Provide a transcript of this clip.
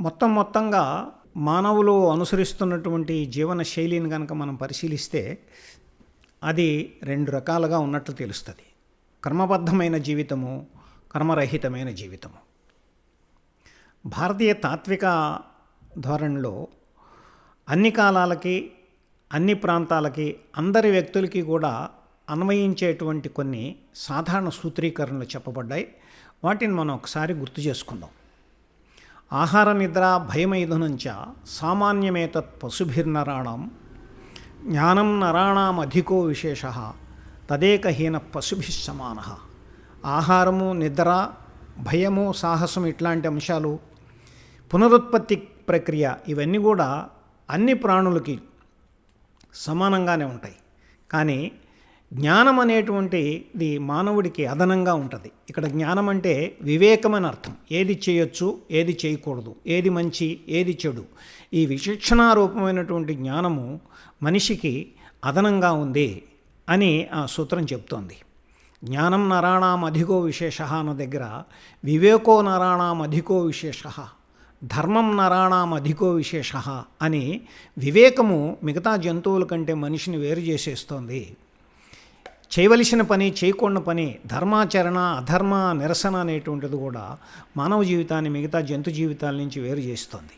మొత్తం మొత్తంగా మానవులు అనుసరిస్తున్నటువంటి జీవన శైలిని కనుక మనం పరిశీలిస్తే అది రెండు రకాలుగా ఉన్నట్లు తెలుస్తుంది. కర్మబద్ధమైన జీవితము కర్మరహితమైన జీవితము. భారతీయ తాత్విక ధోరణిలో అన్ని కాలాలకి అన్ని ప్రాంతాలకి అందరి వ్యక్తులకి కూడా అన్వయించేటువంటి కొన్ని సాధారణ సూత్రీకరణలు చెప్పబడ్డాయి. వాటిని మనం ఒకసారి గుర్తు చేసుకుందాం. ఆహార నిద్ర భయమైదునంచ సామాన్యమేతత్ పశుభిర్నరాణం. జ్ఞానం నరాణమధికో విశేష తదేకహీన పశుభి సమాన. ఆహారము నిద్ర భయము సాహసం ఇట్లాంటి అంశాలు పునరుత్పత్తి ప్రక్రియ ఇవన్నీ కూడా అన్ని ప్రాణులకి సమానంగానే ఉంటాయి. కానీ జ్ఞానం అనేటువంటిది మానవుడికి అదనంగా ఉంటుంది. ఇక్కడ జ్ఞానం అంటే వివేకమని అర్థం. ఏది చేయొచ్చు ఏది చేయకూడదు ఏది మంచి ఏది చెడు. ఈ విచక్షణారూపమైనటువంటి జ్ఞానము మనిషికి అదనంగా ఉంది అని ఆ సూత్రం చెప్తోంది. జ్ఞానం నరాణం అధికో విశేష అన్న దగ్గర వివేకో నరాణం అధికో విశేష ధర్మం నరాణం అధికో విశేష అని వివేకము మిగతా జంతువుల కంటే మనిషిని వేరు చేసేస్తోంది. చేయవలసిన పని చేయకుండా పని ధర్మాచరణ అధర్మ నిరసన అనేటువంటిది కూడా మానవ జీవితాన్ని మిగతా జంతు జీవితాల నుంచి వేరు చేస్తుంది.